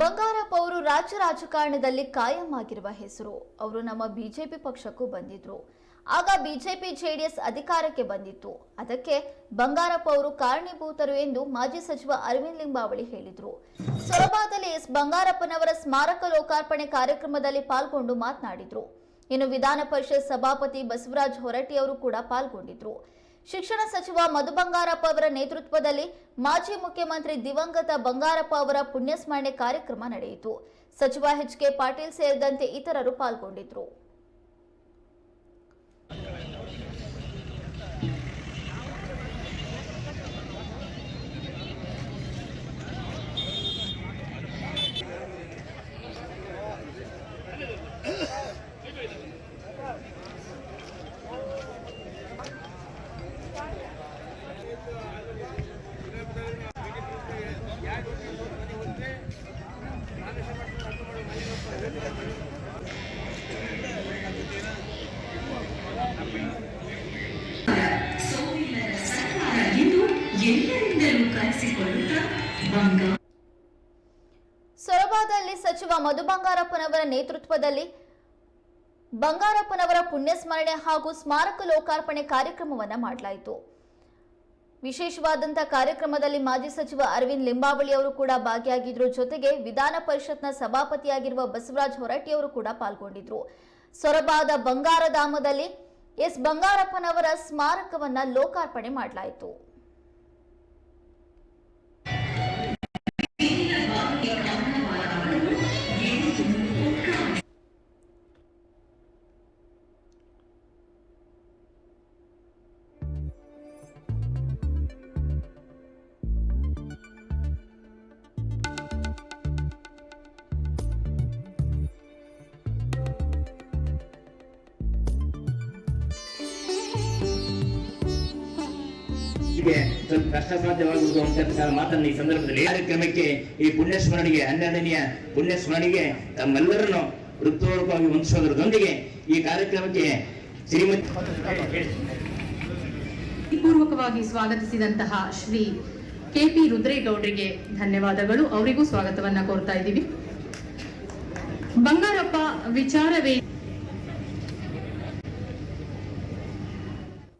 ಬಂಗಾರಪ್ಪ ಅವರು ರಾಜ್ಯ ರಾಜಕಾರಣದಲ್ಲಿ ಕಾಯಂ ಆಗಿರುವ ಹೆಸರು. ಅವರು ನಮ್ಮ ಬಿಜೆಪಿ ಪಕ್ಷಕ್ಕೂ ಬಂದಿದ್ರು. ಆಗ ಬಿಜೆಪಿ ಜೆಡಿಎಸ್ ಅಧಿಕಾರಕ್ಕೆ ಬಂದಿತ್ತು. ಅದಕ್ಕೆ ಬಂಗಾರಪ್ಪ ಅವರು ಕಾರಣೀಭೂತರು ಎಂದು ಮಾಜಿ ಸಚಿವ ಅರವಿಂದ್ ಲಿಂಬಾವಳಿ ಹೇಳಿದ್ರು. ಸೊರಬಾದಲ್ಲಿ ಎಸ್. ಬಂಗಾರಪ್ಪನವರ ಸ್ಮಾರಕ ಲೋಕಾರ್ಪಣೆ ಕಾರ್ಯಕ್ರಮದಲ್ಲಿ ಪಾಲ್ಗೊಂಡು ಮಾತನಾಡಿದ್ರು. ಇನ್ನು ವಿಧಾನ ಪರಿಷತ್ ಸಭಾಪತಿ ಬಸವರಾಜ್ ಹೊರಟ್ಟಿ ಅವರು ಕೂಡ ಪಾಲ್ಗೊಂಡಿದ್ರು. ಶಿಕ್ಷಣ ಸಚಿವ ಮಧು ಬಂಗಾರಪ್ಪ ಅವರ ನೇತೃತ್ವದಲ್ಲಿ ಮಾಜಿ ಮುಖ್ಯಮಂತ್ರಿ ದಿವಂಗತ ಬಂಗಾರಪ್ಪ ಅವರ ಪುಣ್ಯಸ್ಮರಣೆ ಕಾರ್ಯಕ್ರಮ ನಡೆಯಿತು. ಸಚಿವ ಎಚ್ ಕೆ ಪಾಟೀಲ್ ಸೇರಿದಂತೆ ಇತರರು ಪಾಲ್ಗೊಂಡಿದ್ರು ಸೊರಬಾದಲ್ಲಿ ಸಚಿವ ಮಧು ಬಂಗಾರಪ್ಪನವರ ನೇತೃತ್ವದಲ್ಲಿ ಬಂಗಾರಪ್ಪನವರ ಪುಣ್ಯಸ್ಮರಣೆ ಹಾಗೂ ಸ್ಮಾರಕ ಲೋಕಾರ್ಪಣೆ ಕಾರ್ಯಕ್ರಮವನ್ನು ಮಾಡಲಾಯಿತು. ವಿಶೇಷವಾದಂತಹ ಕಾರ್ಯಕ್ರಮದಲ್ಲಿ ಮಾಜಿ ಸಚಿವ ಅರವಿಂದ್ ಲಿಂಬಾವಳಿ ಅವರು ಕೂಡ ಭಾಗಿಯಾಗಿದ್ರು. ಜೊತೆಗೆ ವಿಧಾನ ಪರಿಷತ್ನ ಸಭಾಪತಿಯಾಗಿರುವ ಬಸವರಾಜ್ ಹೊರಟ್ಟಿ ಅವರು ಕೂಡ ಪಾಲ್ಗೊಂಡಿದ್ರು. ಸೊರಬಾದ ಬಂಗಾರಧಾಮದಲ್ಲಿ ಎಸ್ ಬಂಗಾರಪ್ಪನವರ ಸ್ಮಾರಕವನ್ನ ಲೋಕಾರ್ಪಣೆ ಮಾಡಲಾಯಿತು. ಹೀಗೆ ಸ್ವಲ್ಪ ಕಷ್ಟ ಸಾಧ್ಯವಾಗುವುದು ಮಾತನ್ನು ಈ ಸಂದರ್ಭದಲ್ಲಿ ಕಾರ್ಯಕ್ರಮಕ್ಕೆ ಈ ಪುಣ್ಯ ಸ್ಮರಣೆಗೆ ಹನ್ನೆರಡನೆಯ ಪುಣ್ಯ ಸ್ಮರಣೆಗೆ ತಮ್ಮೆಲ್ಲರನ್ನು ವೃತ್ತಪೂರ್ವಕವಾಗಿ ಹೊಂದಿಸೋದ್ರದೊಂದಿಗೆ ಈ ಕಾರ್ಯಕ್ರಮಕ್ಕೆ ಶ್ರೀಮತಿ ಪೂರ್ವಕವಾಗಿ ಸ್ವಾಗತಿಸಿದಂತಹ ಶ್ರೀ ಕೆಪಿ ರುದ್ರೇಗೌಡರಿಗೆ ಧನ್ಯವಾದಗಳು. ಅವರಿಗೂ ಸ್ವಾಗತವನ್ನ ಕೋರ್ತಾ ಇದ್ದೀವಿ. ಬಂಗಾರಪ್ಪ ವಿಚಾರವೇ